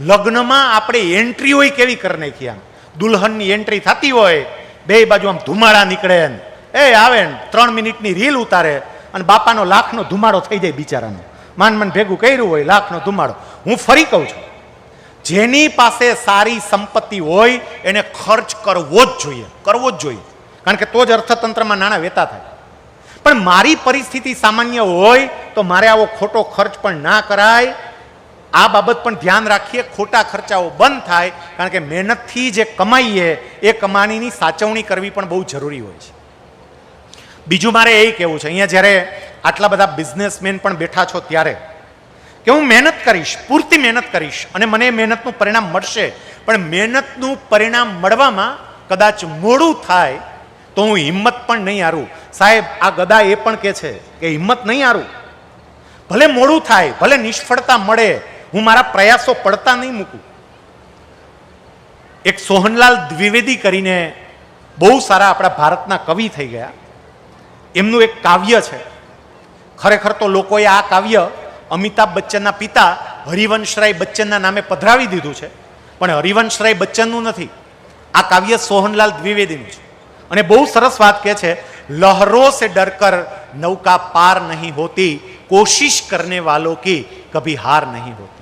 લગ્નમાં આપણે એન્ટ્રી હોય કેવી કરી નાખી આમ? દુલ્હનની એન્ટ્રી થતી હોય, બે બાજુ આમ ધુમાડા નીકળે એ આવે ને, ત્રણ મિનિટની રીલ ઉતારે અને બાપાનો લાખનો ધુમાડો થઈ જાય બિચારાનો. માન મન ભેગું કર્યું હોય, લાખનો ધુમાડો. હું ફરી કહું છું, જેની પાસે સારી સંપત્તિ હોય, એને ખર્ચ કરવો જ જોઈએ, કરવો જ જોઈએ. કારણ કે તો જ અર્થતંત્રમાં નાણાં વેતા થાય. પણ મારી પરિસ્થિતિ સામાન્ય હોય, તો મારે આવો ખોટો ખર્ચ પણ ના કરાય આ બાબત પણ ધ્યાન રાખીએ, ખોટા ખર્ચાઓ બંધ થાય, કારણ કે મહેનતથી જે કમાઈએ, એ કમાણીની સાચવણી કરવી પણ બહુ જરૂરી હોય છે. બીજું મારે એ કહેવું છે, અહીંયા જ્યારે આટલા બધા બિઝનેસમેન પણ બેઠા છો ત્યારે, કે હું મહેનત કરીશ, પૂરતી મહેનત કરીશ, અને મને મહેનતનું પરિણામ મળશે, પણ મહેનતનું પરિણામ મળવામાં કદાચ મોડું થાય, તો હું હિંમત પણ નહીં હારું. સાહેબ, આ ગદા એ પણ કહે છે કે હિંમત નહીં હારું. ભલે મોડું થાય, ભલે નિષ્ફળતા મળે હું મારા પ્રયાસો પડતા નહીં મૂકું. એક સોહનલાલ દ્વિવેદી કરીને બહુ સારા આપણા ભારતના કવિ થઈ ગયા. એમનું એક કાવ્ય છે. ખરેખર તો લોકોએ આ કાવ્ય અમિતાભ બચ્ચનના પિતા હરિવંશરાય બચ્ચનના નામે પધરાવી દીધું છે. પણ હરિવંશરાય બચ્ચનનું નથી. આ કાવ્ય સોહનલાલ દ્વિવેદીનું છે. અને બહુ સરસ વાત કહે છે, લહરો સે ડરકર નૌકા પાર નહીં હોતી, કોશિશ કરને વાલો કી કભી હાર નહીં હોતી.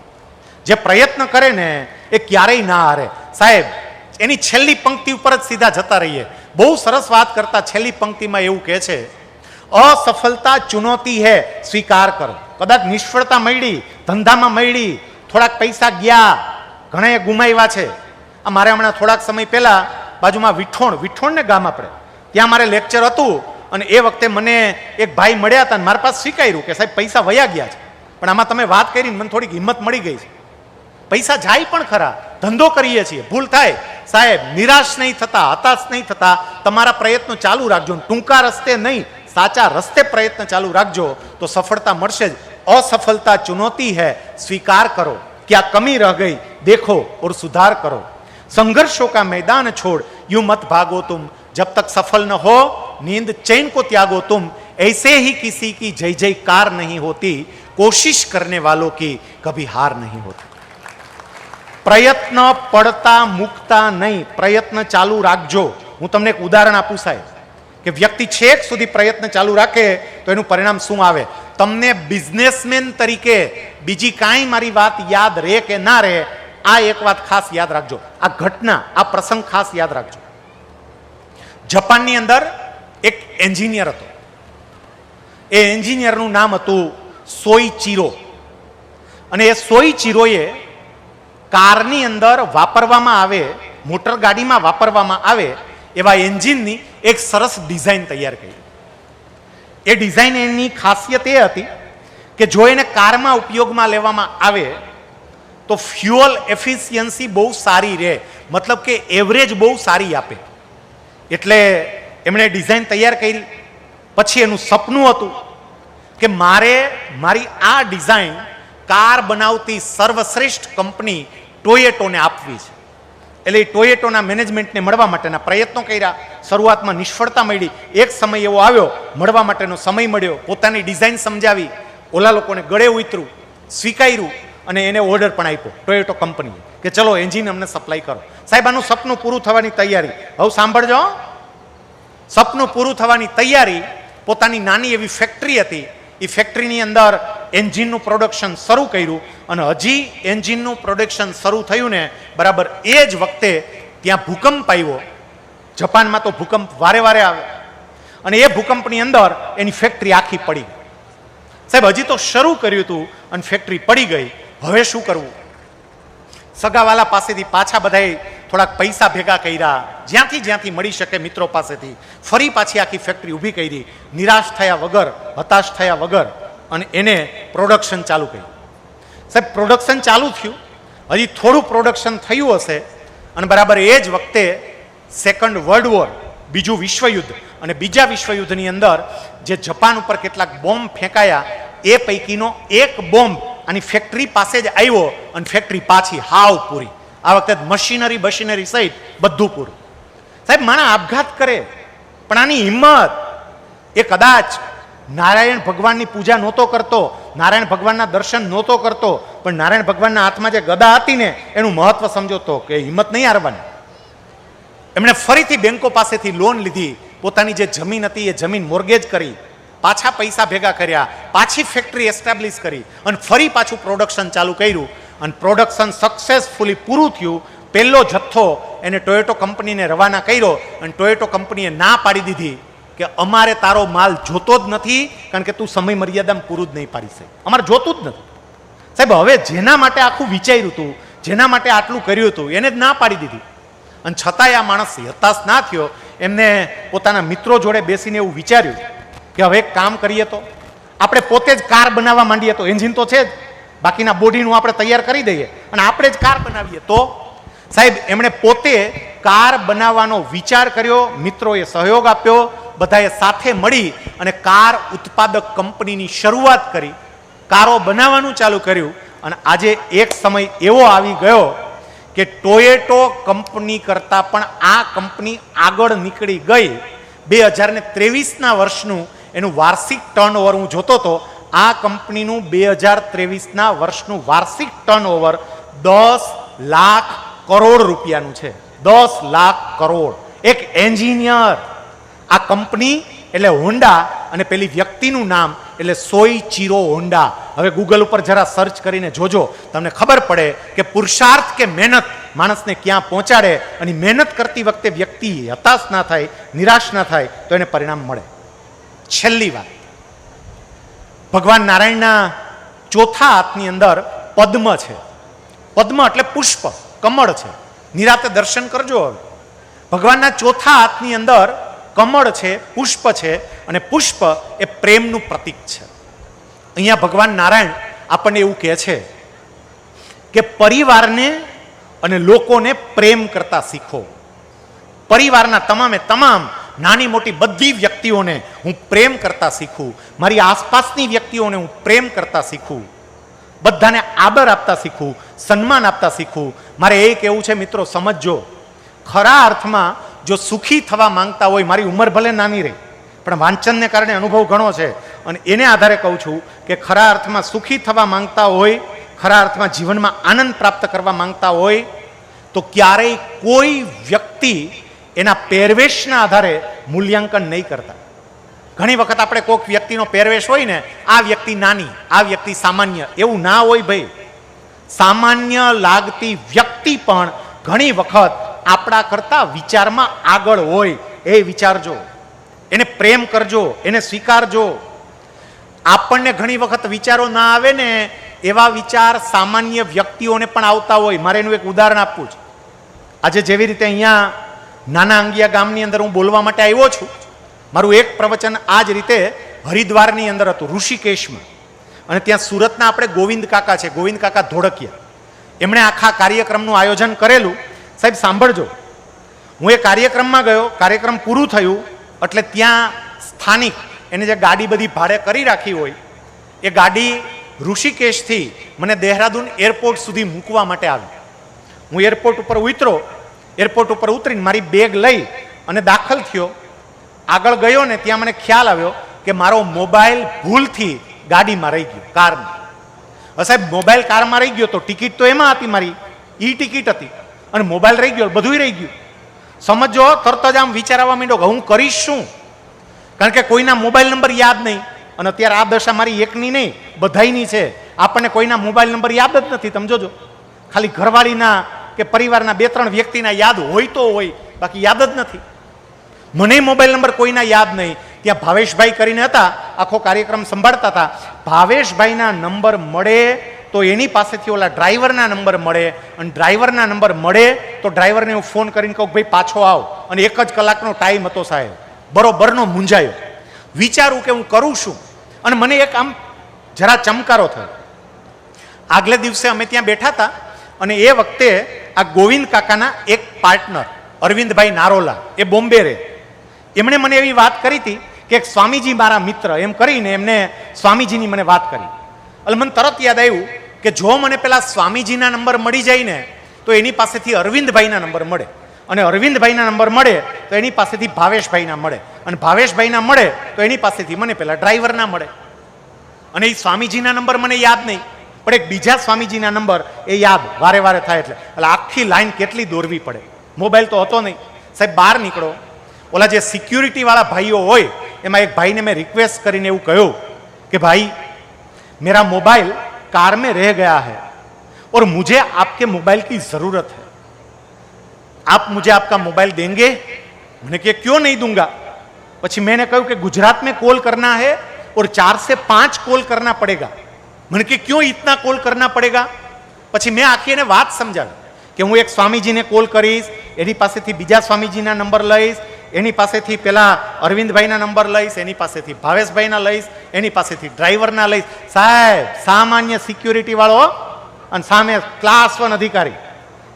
જે પ્રયત્ન કરે ને, એ ક્યારેય ના હારે. સાહેબ, એની છેલ્લી પંક્તિ ઉપર જ સીધા જતા રહીએ. બહુ સરસ વાત કરતા છેલ્લી પંક્તિમાં એવું કહે છે, અસફળતા ચુનૌતી હે, સ્વીકાર કરો. કદાચ નિષ્ફળતા મળી, ધંધામાં મળી, થોડાક પૈસા ગયા, ઘણા ગુમાવ્યા છે. આ મારે હમણાં થોડાક સમય પહેલા બાજુમાં વિઠોણ વિઠોણ ને ગામ આપણે ત્યાં મારે લેક્ચર હતું અને એ વખતે મને એક ભાઈ મળ્યા હતા અને મારા પાસે સ્વીકાર્યું કે સાહેબ પૈસા વયા ગયા છે. પણ આમાં તમે વાત કરીને મને થોડીક હિંમત મળી ગઈ છે. પૈસા જાય પણ ખરા ધંધો કરીએ છીએ ભૂલ થાય સાહેબ નિરાશ નહીં થતા હતાશ નહીં થતા તમારા પ્રયત્નો ચાલુ રાખજો ટૂંકા રસ્તે નહીં સાચા રસ્તે પ્રયત્ન ચાલુ રાખજો તો સફળતા મળશે જ અસફળતા ચુનૌતી है સ્વીકાર કરો क्या कमी रह गई देखो और सुधार करो संघर्षों का मैदान छोड़ यूं मत भागो तुम जब तक सफल न हो नींद चैन को त्यागो तुम ऐसे ही किसी की जय जयकार नहीं होती कोशिश करने वालों की कभी हार नहीं होती પ્રયત્ન પડતા મૂકતા નહીં. પ્રયત્ન ચાલુ રાખજો. હું તમને એક ઉદાહરણ આપું સાહેબ. કે વ્યક્તિ છેક સુધી પ્રયત્ન ચાલુ રાખે તો એનું પરિણામ શું આવે? તમને બિઝનેસમેન તરીકે બીજી કાંઈ મારી વાત યાદ રહે કે ના રહે, આ એક વાત ખાસ યાદ રાખજો. આ ઘટના, આ પ્રસંગ ખાસ યાદ રાખજો. જપાનની અંદર એક એન્જિનિયર હતો. એ એન્જિનિયરનું નામ હતું સોઈ ચીરો અને એ સોઈ ચીરોએ કારની અંદર વાપરવામાં આવે, મોટર ગાડીમાં વાપરવામાં આવે, એવા એન્જિનની એક સરસ ડિઝાઇન તૈયાર કરી. એ ડિઝાઇન એની ખાસિયત એ હતી કે જો એને કારમાં ઉપયોગમાં લેવામાં આવે, તો ફ્યુઅલ એફિશિયન્સી બહુ સારી રહે. મતલબ કે એવરેજ બહુ સારી આપે. એટલે એમણે ડિઝાઇન તૈયાર કરી. પછી એનું સપનું હતું કે મારે મારી આ ડિઝાઇન કાર બનાવતી સર્વશ્રેષ્ઠ કંપની ટોયેટોને આપવી છે. એટલે એ ટોયેટોના મેનેજમેન્ટને મળવા માટેના પ્રયત્નો કર્યા. શરૂઆતમાં નિષ્ફળતા મળી. એક સમય એવો આવ્યો, મળવા માટેનો સમય મળ્યો. પોતાની ડિઝાઇન સમજાવી. ઓલા લોકોને ગળે ઉતર્યું, સ્વીકાર્યું અને એને ઓર્ડર પણ આપ્યો ટોયેટો કંપનીએ કે ચલો એન્જિન અમને સપ્લાય કરો. સાહેબ, આનું સપનું પૂરું થવાની તૈયારી. હવે સાંભળજો સપનું પૂરું થવાની તૈયારી પોતાની નાની એવી ફેક્ટરી હતી એ ફેક્ટરીની અંદર એન્જિનનું પ્રોડક્શન શરૂ કર્યું અને હજી એન્જિનનું પ્રોડક્શન શરૂ થયું ને, બરાબર એ જ વખતે ત્યાં ભૂકંપ આવ્યો. જપાનમાં તો ભૂકંપ વારે વારે આવે. અને એ ભૂકંપની અંદર એની ફેક્ટરી આખી પડી. સાહેબ, હજી તો શરૂ કર્યું હતું અને ફેક્ટરી પડી ગઈ. હવે શું કરવું? સગાવાલા પાસેથી પાછા બધાએ થોડાક પૈસા ભેગા કર્યા. જ્યાંથી જ્યાંથી મળી શકે મિત્રો પાસેથી. ફરી પાછી આખી ફેક્ટરી ઊભી કરી. નિરાશ થયા વગર, હતાશ થયા વગર અને એને પ્રોડક્શન ચાલુ કર્યું. સાહેબ પ્રોડક્શન ચાલુ થયું. હજી થોડું પ્રોડક્શન થયું હશે અને બરાબર એ જ વખતે સેકન્ડ વર્લ્ડ વોર બીજું વિશ્વયુદ્ધ અને બીજા વિશ્વયુદ્ધની અંદર જે જપાન ઉપર કેટલાક બોમ્બ ફેંકાયા, એ પૈકીનો એક બોમ્બ આની ફેક્ટરી પાસે જ આવ્યો અને ફેક્ટરી પાછી હાવ પૂરી. આ વખતે મશીનરી બશીનરી સહિત બધું પૂરું. સાહેબ, માણા આપઘાત કરે, પણ આની હિંમત એ કદાચ નારાયણ ભગવાનની પૂજા નહોતો કરતો, નારાયણ ભગવાનના દર્શન નહોતો કરતો, પણ નારાયણ ભગવાનના હાથમાં જે ગદા હતી ને, એનું મહત્વ સમજોતો કે હિંમત નહીં હારવાની. એમણે ફરીથી બેંકો પાસેથી લોન લીધી, પોતાની જે જમીન હતી એ જમીન મોર્ગેજ કરી પાછા પૈસા ભેગા કર્યા, પાછી ફેક્ટરી એસ્ટાબ્લિશ કરી અને ફરી પાછું પ્રોડક્શન ચાલુ કર્યું. અને પ્રોડક્શન સક્સેસફુલી પૂરું થયું. પહેલો જથ્થો એને ટોયોટો કંપનીને રવાના કર્યો અને ટોયોટો કંપનીએ ના પાડી દીધી કે અમારે તારો માલ જોતો જ નથી, કારણ કે તું સમય મર્યાદામાં પૂરું જ નહીં પાડી શકે. અમારે જોતું જ નથી. સાહેબ, હવે જેના માટે આખું વિચાર્યું હતું, જેના માટે આટલું કર્યું હતું, એને જ ના પાડી દીધી. અને છતાંય આ માણસ હતાશ ના થયો. એમને પોતાના મિત્રો જોડે બેસીને એવું વિચાર્યું. કે હવે કામ કરીએ તો? આપણે પોતે જ કાર બનાવવા માંડીએ તો એન્જિન તો છે જ. બાકીના બોડીનું આપણે તૈયાર કરી દઈએ. અને આપણે જ કાર બનાવીએ તો? સાહેબ, એમણે પોતે કાર બનાવવાનો વિચાર કર્યો, મિત્રોએ સહયોગ આપ્યો, બધાએ સાથે મળી અને કાર ઉત્પાદક કંપનીની શરૂઆત કરી. કારો બનાવવાનું ચાલુ કર્યું. અને આજે એક સમય એવો આવી ગયો કે ટોયેટો કંપની કરતાં પણ આ કંપની આગળ નીકળી ગઈ. બે હજાર ને ત્રેવીસના વર્ષનું એનું વાર્ષિક ટર્નઓવર હું જોતો હતો આ કંપનીનું બે હજાર ત્રેવીસના વર્ષનું વાર્ષિક ટર્નઓવર દસ લાખ કરોડ રૂપિયાનું છે. દસ લાખ કરોડ. એક એન્જિનિયર. આ કંપની એટલે હોન્ડા અને પેલી વ્યક્તિનું નામ એટલે સોઈ ચીરો હોન્ડા. હવે ગૂગલ ઉપર જરા સર્ચ કરીને જોજો. તમને ખબર પડે કે પુરુષાર્થ કે મહેનત માણસને ક્યાં પહોંચાડે અને મહેનત કરતી વખતે વ્યક્તિ હતાશ ના થાય, નિરાશ ના થાય, તો એને પરિણામ મળે. છેલ્લી વાત. ભગવાન નારાયણના ચોથા હાથની અંદર પદ્મ છે. પદ્મ એટલે પુષ્પ, કમળ છે. નિરાતે દર્શન કરજો હવે. ભગવાનના ચોથા હાથની અંદર કમળ છે, પુષ્પ છે અને પુષ્પ એ પ્રેમનું પ્રતીક છે. અહીંયા ભગવાન નારાયણ આપણને એવું કહે છે કે પરિવારને અને લોકોને પ્રેમ કરતા શીખો. પરિવારના તમામે તમામ નાની મોટી બધી વ્યક્તિઓને હું પ્રેમ કરતા શીખું. મારી આસપાસની વ્યક્તિઓને હું પ્રેમ કરતા શીખું. બધાને આદર આપતા શીખું, સન્માન આપતા શીખું. મારે એ કહેવું છે, મિત્રો, સમજજો. ખરા અર્થમાં જો સુખી થવા માંગતા હોય, મારી ઉંમર ભલે નાની રહી, પણ વાંચનને કારણે અનુભવ ઘણો છે. અને એને આધારે કહું છું કે ખરા અર્થમાં સુખી થવા માંગતા હોય, ખરા અર્થમાં જીવનમાં આનંદ પ્રાપ્ત કરવા માંગતા હોય, તો ક્યારેય કોઈ વ્યક્તિ એના પહેરવેશના આધારે મૂલ્યાંકન નહીં કરતા. ઘણી વખત આપણે કોઈક વ્યક્તિનો પહેરવેશ હોય ને, આ વ્યક્તિ નાની, આ વ્યક્તિ સામાન્ય, એવું ના હોય ભાઈ. સામાન્ય લાગતી વ્યક્તિ પણ ઘણી વખત આપણા કરતા વિચારમાં આગળ હોય, એ વિચારજો. એને પ્રેમ કરજો, એને સ્વીકારજો. આપણને ઘણી વખત વિચારો ના આવે ને, એવા વિચાર સામાન્ય વ્યક્તિઓને પણ આવતા હોય. મારે એનું એક ઉદાહરણ આપવું છે. આજે જેવી રીતે અહીંયા નાના અંગિયા ગામની અંદર હું બોલવા માટે આવ્યો છું. મારું એક પ્રવચન આ જ રીતે હરિદ્વારની અંદર હતું, ઋષિકેશમાં. અને ત્યાં સુરતના આપણે ગોવિંદ કાકા છે, ગોવિંદ કાકા ધોળકિયા. એમણે આખા કાર્યક્રમનું આયોજન કરેલું. સાહેબ, સાંભળજો. હું એ કાર્યક્રમમાં ગયો, કાર્યક્રમ પૂરું થયું, એટલે ત્યાં સ્થાનિક એને જે ગાડી બધી ભાડે કરી રાખી હોય, એ ગાડી ઋષિકેશથી મને દહેરાદૂન એરપોર્ટ સુધી મૂકવા માટે આવી. હું એરપોર્ટ ઉપર ઉતરો એરપોર્ટ ઉપર ઉતરીને મારી બેગ લઈ અને દાખલ થયો. આગળ ગયો ને ત્યાં મને ખ્યાલ આવ્યો કે મારો મોબાઈલ ભૂલથી ગાડીમાં રહી ગયો, કારમાં. સાહેબ, મોબાઈલ કારમાં રહી ગયો તો ટિકિટ તો એમાં હતી મારી, ઈ ટિકિટ હતી. અને મોબાઈલ રહી ગયો, બધુંય રહી ગયું. સમજો, તરત જ આમ વિચારવા માંડ્યો કે હું કરીશ શું? કારણ કે કોઈના મોબાઈલ નંબર યાદ નહીં. અને અત્યારે આ દશા મારી એકની નહીં, બધાયની છે. આપણને કોઈના મોબાઈલ નંબર યાદ જ નથી તમે જોજો ખાલી ઘરવાળીના કે પરિવારના બે ત્રણ વ્યક્તિના યાદ હોય તો હોય, બાકી યાદ જ નથી. મને મોબાઈલ નંબર કોઈના યાદ નહીં. ત્યાં ભાવેશભાઈ કરીને હતા, આખો કાર્યક્રમ સંભાળતા હતા. ભાવેશભાઈના નંબર મળે તો એની પાસેથી ઓલા ડ્રાઈવરના નંબર મળે, અને ડ્રાઈવરના નંબર મળે તો ડ્રાઈવરને હું ફોન કરીને કહું ભાઈ પાછો આવ. અને એક જ કલાકનો ટાઈમ હતો સાહેબ. બરોબરનો મૂંઝાયો. વિચારું કે હું કરું શું? અને મને એક આમ જરા ચમકારો થયો. આગલે દિવસે અમે ત્યાં બેઠા હતા. અને એ વખતે આ ગોવિંદ કાકાના એક પાર્ટનર અરવિંદભાઈ નારોલા, એ બોમ્બે રહે. એમણે મને એવી વાત કરી હતી કે એક સ્વામીજી મારા મિત્ર, એમ કરીને એમને સ્વામીજીની મને વાત કરી. એટલે મને તરત યાદ આવ્યું કે જો મને પેલા સ્વામીજીના નંબર મળી જાય ને, તો એની પાસેથી અરવિંદભાઈના નંબર મળે. અને અરવિંદભાઈના નંબર મળે, તો એની પાસેથી ભાવેશભાઈના મળે. અને ભાવેશભાઈના મળે, તો એની પાસેથી મને પેલા ડ્રાઈવરના મળે. અને એ સ્વામીજીના નંબર મને યાદ નહીં. પણ એક બીજા સ્વામીજીના નંબર એ યાદ વારે વારે થાય એટલે એટલે આખી લાઈન કેટલી દોરવી પડે મોબાઈલ તો હતો નહીં સાહેબ બહાર નીકળો ઓલા જે સિક્યુરિટી વાળા ભાઈઓ હોય એમાં એક ભાઈને મેં રિક્વેસ્ટ કરીને એવું કહ્યું કે ભાઈ मेरा मोबाइल कार में रह गया है और मुझे आपके मोबाइल की जरूरत है आप मुझे आपका मोबाइल देंगे मैंने कहा क्यों नहीं दूंगा પછી मैंने કહ્યું કે गुजरात में कॉल करना है और चार से पांच कॉल करना पड़ेगा मैंने कि क्यों इतना कॉल करना पड़ेगा પછી મેં આખી એને વાત સમજાવી કે હું એક સ્વામીજીને કોલ કરીશ એની પાસેથી બીજા સ્વામીજીના નંબર લઈશ એની પાસેથી પેલા અરવિંદભાઈના નંબર લઈશ એની પાસેથી ભાવેશભાઈના લઈશ એની પાસેથી ડ્રાઈવરના લઈશ સાહેબ સામાન્ય સિક્યુરિટી વાળો અને સામે ક્લાસ વન અધિકારી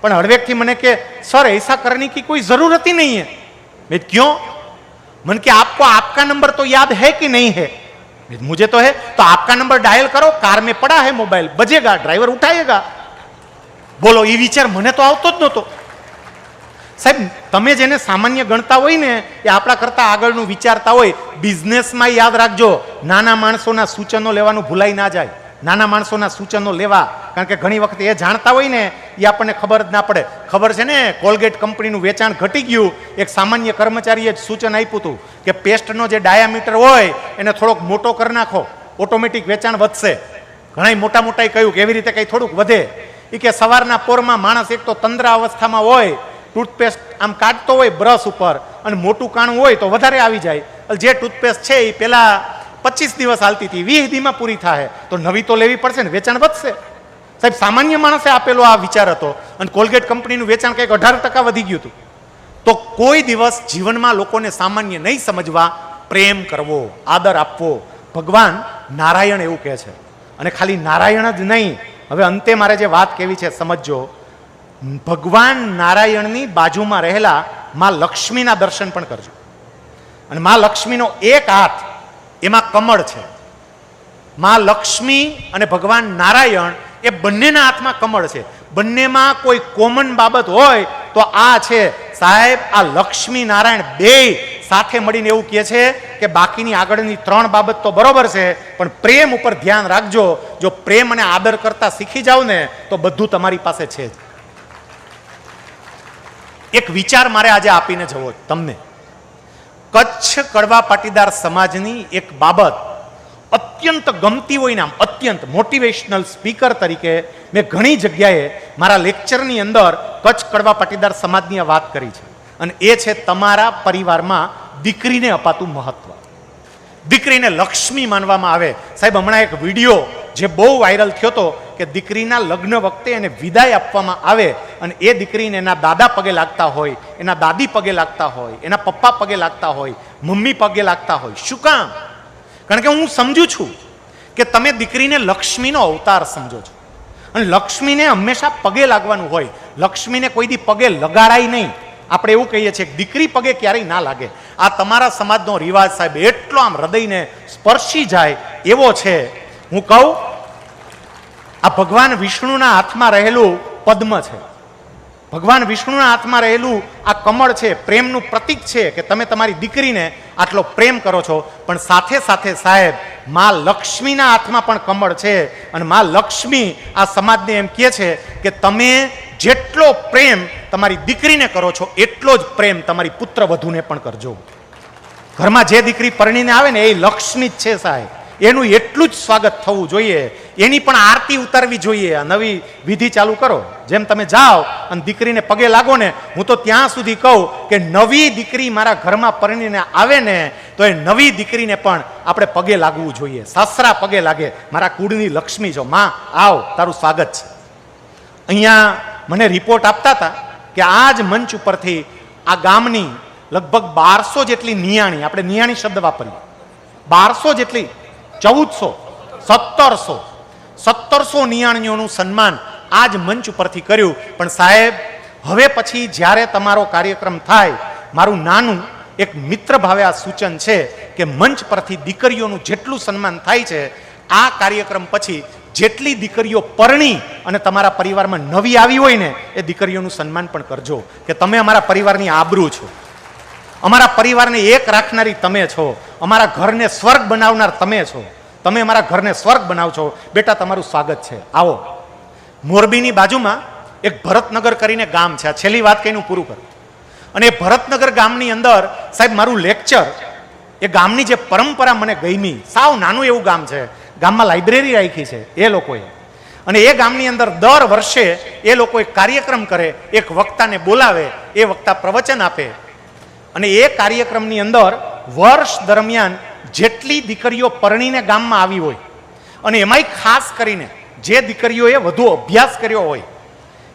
પણ હળવેકથી મને કે સર ऐसा करने की कोई जरूरत ही नहीं है मैं क्यों मन के आपको आपका नंबर तो याद है कि नहीं है मैं, मुझे तो है तो आपका नंबर डायल करो कार में पड़ा है मोबाइल बजेगा ड्राइवर उठाएगा બોલો એ વિચાર મને તો આવતો જ નહોતો સાહેબ તમે જેને સામાન્ય ગણતા હોય ને એ આપણા કરતા આગળનું વિચારતા હોય બિઝનેસમાં યાદ રાખજો નાના માણસોના સૂચનો લેવાનું ભૂલાઈ ના જાય નાના માણસોના સૂચનો લેવા, કારણ કે ઘણી વખત એ જાણતા હોય ને, એ આપણને ખબર જ ના પડે. ખબર છે ને, કોલગેટ કંપનીનું વેચાણ ઘટી ગયું, એક સામાન્ય કર્મચારીએ જ સૂચન આપ્યું હતું કે પેસ્ટનો જે ડાયામીટર હોય, એને થોડોક મોટો કરી નાખો, ઓટોમેટિક વેચાણ વધશે. ઘણા મોટા મોટા કહ્યું કે એવી રીતે કંઈ થોડુંક વધે. એ કે સવારના પોરમાં માણસ એક તો તંદ્રા અવસ્થામાં હોય, ટૂથપેસ્ટ આમ કાઢતો હોય બ્રશ ઉપર, અને મોટું કાણું હોય તો વધારે આવી જાય. જે ટૂથપેસ્ટ છે એ પેલા પચીસ દિવસ હાલતી હતી. વીસ દીમાં પૂરી થાય તો નવી તો લેવી પડશે ને, વેચાણ વધશે. સાહેબ, સામાન્ય માણસે આપેલો આ વિચાર હતો અને કોલગેટ કંપનીનું વેચાણ કંઈક અઢાર ટકા વધી ગયું હતું. તો કોઈ દિવસ જીવનમાં લોકોને સામાન્ય નહીં સમજવા પ્રેમ કરવો, આદર આપવો. ભગવાન નારાયણ એવું કહે છે. અને ખાલી નારાયણ જ નહીં, હવે અંતે મારે જે વાત કેવી છે સમજજો. ભગવાન નારાયણની બાજુમાં રહેલા માં લક્ષ્મીના દર્શન પણ કરજો. અને માં લક્ષ્મીનો એક હાથ એમાં કમળ છે. માં લક્ષ્મી અને ભગવાન નારાયણ એ બંનેના હાથમાં કમળ છે. બંનેમાં કોઈ કોમન બાબત હોય તો આ છે. સાહેબ, આ લક્ષ્મી નારાયણ બે સાથે મળીને એવું કહે છે કે બાકીની આગળની ત્રણ બાબત તો બરોબર છે, પણ પ્રેમ ઉપર ધ્યાન રાખજો. જો પ્રેમ અને આદર કરતા શીખી જાઓ ને, તો બધું તમારી પાસે છે જ. એક વિચાર મારે આજે આપીને જવો તમને. કચ્છ કડવા પાટીદાર સમાજની એક બાબત. અત્યંત ગમતી હોય નામ અત્યંત મોટિવેશનલ સ્પીકર તરીકે મેં ઘણી જગ્યાએ મારા લેક્ચરની અંદર કચ્છ કડવા પાટીદાર સમાજની વાત કરી છે. અને એ છે તમારા પરિવારમાં દીકરીને અપાતું મહત્વ. દીકરીને લક્ષ્મી માનવામાં આવે. સાહેબ, હમણાં એક વીડિયો જે બહુ વાયરલ થયો હતો કે દીકરીના લગ્ન વખતે એને વિદાય આપવામાં આવે અને એ દીકરીને એના દાદા પગે લાગતા હોય, એના દાદી પગે લાગતા હોય, એના પપ્પા પગે લાગતા હોય, મમ્મી પગે લાગતા હોય. શું કામ? કારણ કે હું સમજુ છું કે તમે દીકરીને લક્ષ્મીનો અવતાર સમજો છો. અને લક્ષ્મીને હંમેશા પગે લાગવાનું હોય. લક્ષ્મીને કોઈ દી પગે લગાડાય નહીં. આપણે એવું કહીએ છીએ દીકરી પગે ક્યારેય ના લાગે. આ તમારા સમાજનો રિવાજ સાહેબ એટલો આમ હૃદયને સ્પર્શી જાય એવો છે હું કહું, આ ભગવાન વિષ્ણુના હાથમાં રહેલું પદ્મ છે. ભગવાન વિષ્ણુના હાથમાં રહેલું આ કમળ છે, પ્રેમનું પ્રતીક છે કે તમે તમારી દીકરીને આટલો પ્રેમ કરો છો, પણ સાથે સાથે સાહેબ, માં લક્ષ્મીના હાથમાં પણ કમળ છે અને માં લક્ષ્મી આ સમાજને એમ કહે છે કે તમે જેટલો પ્રેમ તમારી દીકરીને કરો છો, એટલો જ પ્રેમ તમારી પુત્ર વધુને પણ કરજો. ઘરમાં જે દીકરી પરણીને આવે ને એ લક્ષ્મી જ છે સાહેબ. એનું એટલું જ સ્વાગત થવું જોઈએ. એની પણ આરતી ઉતારવી જોઈએ. નવી વિધિ ચાલુ કરો. જેમ તમે જાઓ અને દીકરીને પગે લાગો ને, હું તો ત્યાં સુધી કહું કે નવી દીકરી મારા ઘરમાં પરણીને આવે ને, તો એ નવી દીકરીને પણ આપણે પગે લાગવું જોઈએ. સાસરા પગે લાગે. મારા કુળની લક્ષ્મી જો, માં, આવ, તારું સ્વાગત છે. અહીંયા મને રિપોર્ટ આપતા હતા કે આ જ મંચ ઉપરથી આ ગામની લગભગ બારસો જેટલી નિયાણી, આપણે નિયાણી શબ્દ વાપરીએ, બારસો જેટલી ચૌદસો, સત્તરસો સત્તરસો નિયાણીઓનું સન્માન આ જ મંચ ઉપરથી કર્યું. પણ સાહેબ, હવે પછી જ્યારે તમારો કાર્યક્રમ થાય, મારું નાનું એક મિત્ર ભાવે આ સૂચન છે કે મંચ પરથી દીકરીઓનું જેટલું સન્માન થાય છે, આ કાર્યક્રમ પછી જેટલી દીકરીઓ પરણી અને તમારા પરિવારમાં નવી આવી હોય ને, એ દીકરીઓનું સન્માન પણ કરજો. કે તમે અમારા પરિવારની આબરૂ છો. અમારા પરિવારને એક રાખનારી તમે છો. અમારા ઘરને સ્વર્ગ બનાવનાર તમે છો. તમે અમારા ઘરને સ્વર્ગ બનાવશો. બેટા, તમારું સ્વાગત છે. આવો. મોરબીની બાજુમાં એક ભરતનગર કરીને ગામ છે. આ છેલ્લી વાત કહીનું પૂરું કરું. અને એ ભરતનગર ગામની અંદર, સાહેબ, મારું લેક્ચર એ ગામની જે પરંપરા મને ગમી. સાવ નાનું એવું ગામ છે. ગામમાં લાઇબ્રેરી રાખી છે એ લોકોએ. અને એ ગામની અંદર દર વર્ષે એ લોકો એક કાર્યક્રમ કરે, એક વક્તાને બોલાવે, એ વક્તા પ્રવચન આપે. અને એ કાર્યક્રમની અંદર વર્ષ દરમિયાન જેટલી દીકરીઓ પરણીને ગામમાં આવી હોય, અને એમાંય ખાસ કરીને જે દીકરીઓએ વધુ અભ્યાસ કર્યો હોય,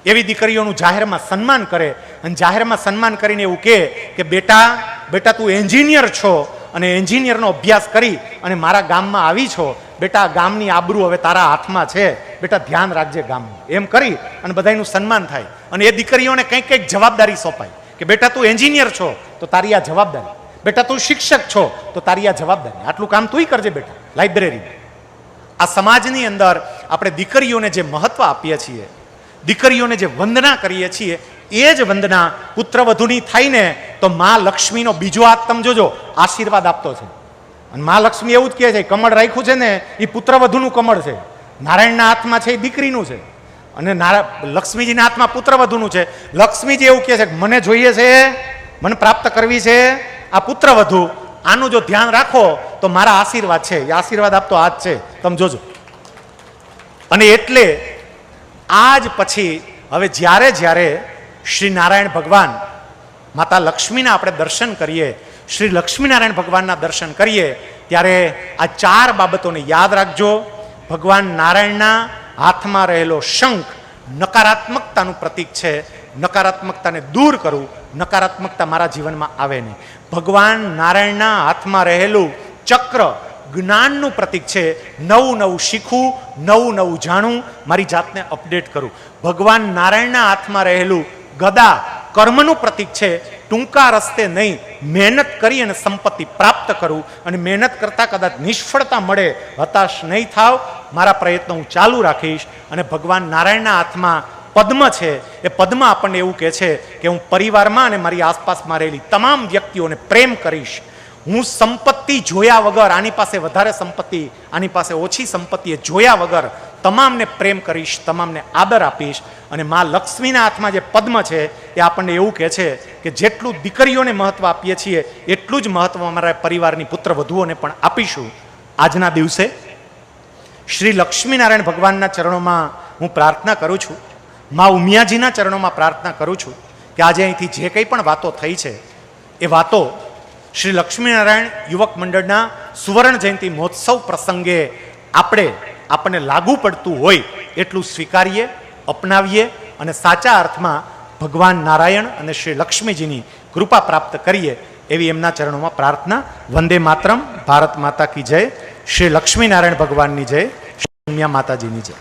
એવી દીકરીઓનું જાહેરમાં સન્માન કરે, અને જાહેરમાં સન્માન કરીને એવું કહે કે, બેટા બેટા, તું એન્જિનિયર છો, અને એન્જિનિયરનો અભ્યાસ કરી, અને મારા ગામમાં આવી છો. બેટા ગામની આબરૂ હવે તારા હાથમાં છે. બેટા, ધ્યાન રાખજે ગામનું. એમ કરી, અને બધાનું સન્માન થાય. અને એ દીકરીઓને કંઈક કંઈક જવાબદારી સોંપાય. કે બેટા તું એન્જિનિયર છો, તો તારી આ જવાબદારી. બેટા તું શિક્ષક છો, તો તારી આ જવાબદારી. આટલું કામ તુંય કરજે બેટા લાઇબ્રેરી આ સમાજની અંદર આપણે દીકરીઓને જે મહત્વ આપીએ છીએ, દીકરીઓને જે વંદના કરીએ છીએ, એ જ વંદના પુત્રવધુની થઈને તો મા લક્ષ્મીનો બીજો હાથ તમે જોજો, આશીર્વાદ આપતો છે. અને મા લક્ષ્મી એવું જ કહે છે, કમળ રાખ્યું છે ને એ પુત્રવધુનું કમળ છે. નારાયણના હાથમાં છે એ દીકરીનું છે. અને નારા લક્ષ્મીજીના હાથમાં પુત્ર વધુનું છે. લક્ષ્મીજી એવું કહે છે કે મને જોઈએ છે, મને પ્રાપ્ત કરવી છે, આ પુત્રવધુ આનું જો ધ્યાન રાખો, તો મારા આશીર્વાદ છે. એ આશીર્વાદ આપતો હાથ છે. તમે જોજો. અને એટલે આજ પછી, હવે જ્યારે જ્યારે શ્રી નારાયણ ભગવાન માતા લક્ષ્મીના આપણે દર્શન કરીએ, શ્રી લક્ષ્મીનારાયણ ભગવાનના દર્શન કરીએ, ત્યારે આ ચાર બાબતોને યાદ રાખજો. ભગવાન નારાયણના હાથમાં રહેલો શંખ નકારાત્મકતાનું પ્રતીક છે. નકારાત્મકતાને દૂર કરવું નકારાત્મકતા મારા જીવનમાં આવે નહીં. ભગવાન નારાયણના હાથમાં રહેલું ચક્ર જ્ઞાનનું પ્રતીક છે. નવું નવું શીખવું નવું નવું જાણવું મારી જાતને અપડેટ કરું. ભગવાન નારાયણના હાથમાં રહેલું ગદા કર્મનું પ્રતીક છે. ટૂંકા રસ્તે નહીં, મહેનત કરી અને સંપત્તિ પ્રાપ્ત કરું અને મહેનત કરતાં કદાચ નિષ્ફળતા મળે, હતાશ નહીં થાવ. મારા પ્રયત્નો હું ચાલુ રાખીશ અને ભગવાન નારાયણના હાથમાં પદ્મ છે. એ પદ્મ આપણને એવું કહે છે કે હું પરિવારમાં અને મારી આસપાસમાં રહેલી તમામ વ્યક્તિઓને પ્રેમ કરીશ. હું સંપત્તિ જોયા વગર, આની પાસે વધારે સંપત્તિ, આની પાસે ઓછી સંપત્તિ જોયા વગર તમામને પ્રેમ કરીશ, તમામને આદર આપીશ અને મા લક્ષ્મીના હાથમાં જે પદ્મ છે એ આપણને એવું કહે છે કે જેટલું દીકરીઓને મહત્વ આપીએ છીએ, એટલું જ મહત્વ અમારા પરિવારની પુત્ર વધુઓને પણ આપીશું. આજના દિવસે શ્રી લક્ષ્મીનારાયણ ભગવાનના ચરણોમાં હું પ્રાર્થના કરું છું, મા ઉમિયાજીના ચરણોમાં પ્રાર્થના કરું છું કે આજે અહીંથી જે કંઈ પણ વાતો થઈ છે, એ વાતો શ્રી લક્ષ્મીનારાયણ યુવક મંડળના સુવર્ણ જયંતિ મહોત્સવ પ્રસંગે આપણે આપણને લાગુ પડતું હોય એટલું સ્વીકારીએ, અપનાવીએ અને સાચા અર્થમાં ભગવાન નારાયણ અને શ્રી લક્ષ્મીજીની કૃપા પ્રાપ્ત કરીએ એવી એમના ચરણોમાં પ્રાર્થના. વંદે માતરમ. ભારત માતા કી જય. શ્રી લક્ષ્મીનારાયણ ભગવાનની જય. શ્રી માતાજીની જય.